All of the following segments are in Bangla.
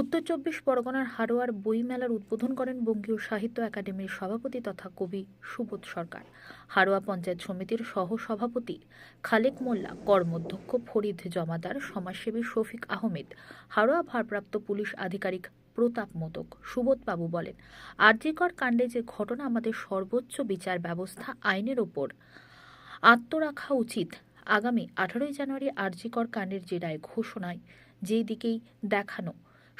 উত্তর চব্বিশ পরগনার হারোয়ার বইমেলার উদ্বোধন করেন বঙ্গীয় সাহিত্য একাডেমির সভাপতি তথা কবি সুবোধ সরকার। হারোয়া পঞ্চায়েত সমিতির সহ সভাপতি খালেক মোল্লা, কর্মধ্যক্ষ ফরিদ জমাদার, সমাজসেবী শফিক আহমেদ, হারোয়া ভারপ্রাপ্ত পুলিশ আধিকারিক প্রতাপ মোদক, সুবোধবাবু বলেন আরজিকর কাণ্ডে যে ঘটনা আমাদের সর্বোচ্চ বিচার ব্যবস্থা আইনের ওপর আত্মরাখা উচিত, আগামী আঠারোই জানুয়ারি আরজিকর কাণ্ডের যে রায় ঘোষণায়, যেই দিকেই দেখানো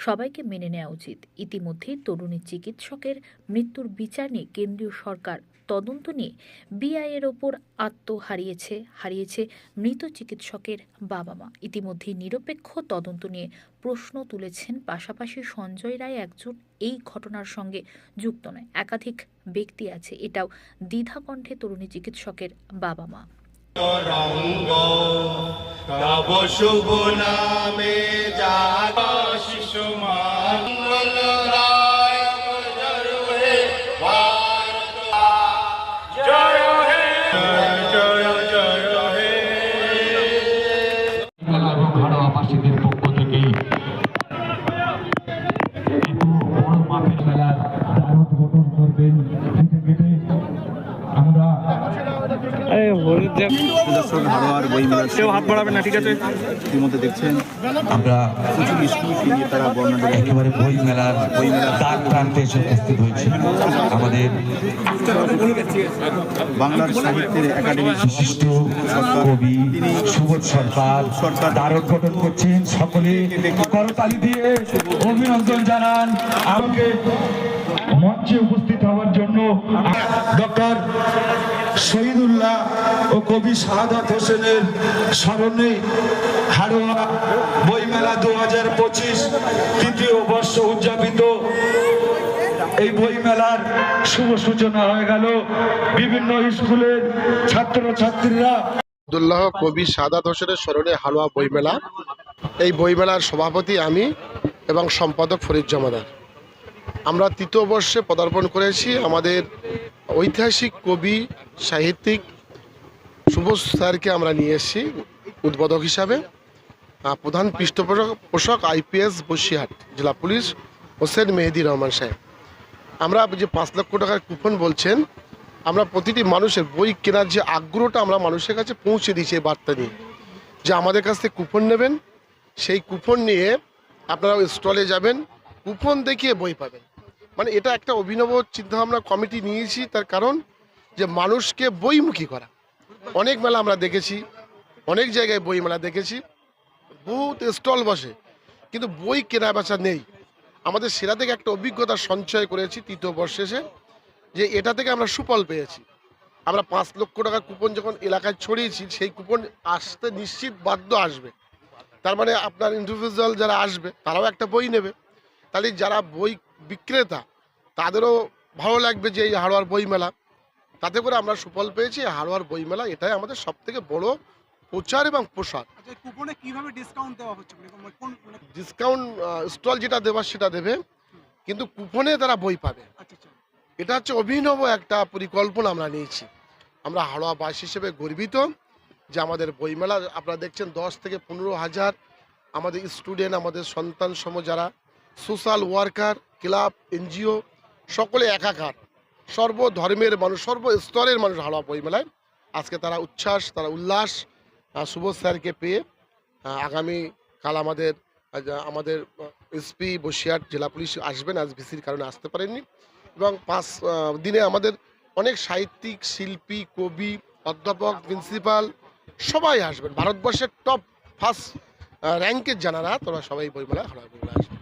সবাইকে মেনে নেওয়া উচিত। ইতিমধ্যেই তরুণী চিকিৎসকের মৃত্যুর বিচার নিয়ে কেন্দ্রীয় সরকার তদন্ত নিয়ে বিআইয়ের ওপর আত্ম হারিয়েছে হারিয়েছে মৃত চিকিৎসকের বাবা মা ইতিমধ্যেই নিরপেক্ষ তদন্ত নিয়ে প্রশ্ন তুলেছেন পাশাপাশি সঞ্জয় রায় একজন এই ঘটনার সঙ্গে যুক্ত নয়, একাধিক ব্যক্তি আছে। এটাও দ্বিধাকণ্ঠে তরুণী চিকিৎসকের বাবা মা তব শুভ নামে জাগা শিশু মঙ্গল রায় ভারত জয় হে জয় জয় হে। ঘরোয়াবাসীদের পক্ষ দর্শক হারোয়ার বইমেলার কেউ হাত বাড়াবে না ঠিক আছে? ইতিমধ্যে দেখছেন আমরা প্রচুর স্কুলকে নিয়ে তারা বর্ণনা একেবারে বই মেলার বই মেলার দ্বার প্রান্তে এসে উপস্থিত হয়েছে। আমাদের বাংলার সাহিত্যের একাডেমির বিশিষ্ট কবি সুবোধ সরকার সরকার। দ্বার উদ্বোধন করছেন সকলে। করতালি দিয়ে অভিনন্দন জানান। আমাকে মঞ্চে উপস্থিত হওয়ার জন্য ডক্টর শহীদুল্লাহ ও কবি শাহাদাত হোসেনের স্মরণে হাড়োয়া বইমেলা দু হাজার পঁচিশ তৃতীয় বর্ষ উদযাপিত। এই বইমেলার শুভ সূচনা হয়ে গেল। বিভিন্ন স্কুলের ছাত্রছাত্রীরা আবদুল্লাহ কবি সাদাত হোসেনের স্মরণে হালুয়া বইমেলা। এই বইমেলার সভাপতি আমি এবং সম্পাদক ফরিদ জমাদার। আমরা তৃতীয় বর্ষে পদার্পণ করেছি আমাদের ঐতিহাসিক কবি, সাহিত্যিক সুবোধ স্যারকে আমরা নিয়ে এসেছি উদ্বোধক হিসাবে। প্রধান পৃষ্ঠপোষক পোষক আইপিএস বসিরহাট, জেলা পুলিশ, হোসেন মেহেদি রহমান সাহেব। আমরা যে পাঁচ লক্ষ টাকার কুপন বলছেন, আমরা প্রতিটি মানুষের বই কেনার যে আগ্রহটা আমরা মানুষের কাছে পৌঁছে দিয়েছি এই বার্তা নিয়ে যে আমাদের কাছ থেকে কুপন নেবেন, সেই কুপন নিয়ে আপনারা স্টলে যাবেন, কুপন দেখিয়ে বই পাবেন। মানে এটা একটা অভিনব চিন্তাভাবনা কমিটি নিয়েছি, তার কারণ যে মানুষকে বইমুখী করা। অনেক মেলা আমরা দেখেছি, অনেক জায়গায় বই মেলা দেখেছি, বহুত স্টল বসে, কিন্তু বই কেনা বেচা নেই। আমাদের সেরা থেকে একটা অভিজ্ঞতা সঞ্চয় করেছি তৃতীয় বর্ষে যে এটা থেকে আমরা সুফল পেয়েছি। আমরা পাঁচ লক্ষ টাকার কুপন যখন এলাকায় ছড়িয়েছি, সেই কুপন আসতে নিশ্চিত বাধ্য আসবে। তার মানে আপনার ইন্ডিভিজুয়াল যারা আসবে, তারাও একটা বই নেবে। তাহলে যারা বই বিক্রেতা তাদেরও ভালো লাগবে যে এই হাড়োয়ার বইমেলা। তাতে করে আমরা সুফল পেয়েছি হাড়োয়ার বই মেলা এটাই আমাদের সব থেকে বড় প্রচার এবং প্রসার। আচ্ছা কুপনে কীভাবে ডিসকাউন্ট দেওয়া হচ্ছে? মানে মানে ডিসকাউন্ট স্টল যেটা দেবার সেটা দেবে কিন্তু কুপনে তারা বই পাবে। আচ্ছা আচ্ছা। এটা হচ্ছে অভিনব একটা পরিকল্পনা আমরা নিয়েছি। আমরা হাওড়াবাস হিসেবে গর্বিত যে আমাদের বইমেলা আপনারা দেখছেন দশ থেকে পনেরো হাজার আমাদের স্টুডেন্ট আমাদের সন্তান সম যারা সোশ্যাল ওয়ার্কার ক্লাব এনজিও সকলে একাকার। সর্বধর্মের মানুষ, সর্বস্তরের মানুষ হাওড়া বইমেলায় আজকে তারা উচ্ছ্বাস, তারা উল্লাস সুবোধ স্যারকে পেয়ে আগামী কাল আমাদের আমাদের এসপি বসিরহাট জেলা পুলিশ আসবেন। আজ ভিসির কারণে আসতে পারেননি। এবং পাঁচ দিনে আমাদের অনেক সাহিত্যিক, শিল্পী, কবি, অধ্যাপক, প্রিন্সিপাল সবাই আসবেন। ভারতবর্ষের টপ ফার্স্ট র্যাঙ্কের জানারা তোরা সবাই বইমেলা হারা বইমেলা আসবেন।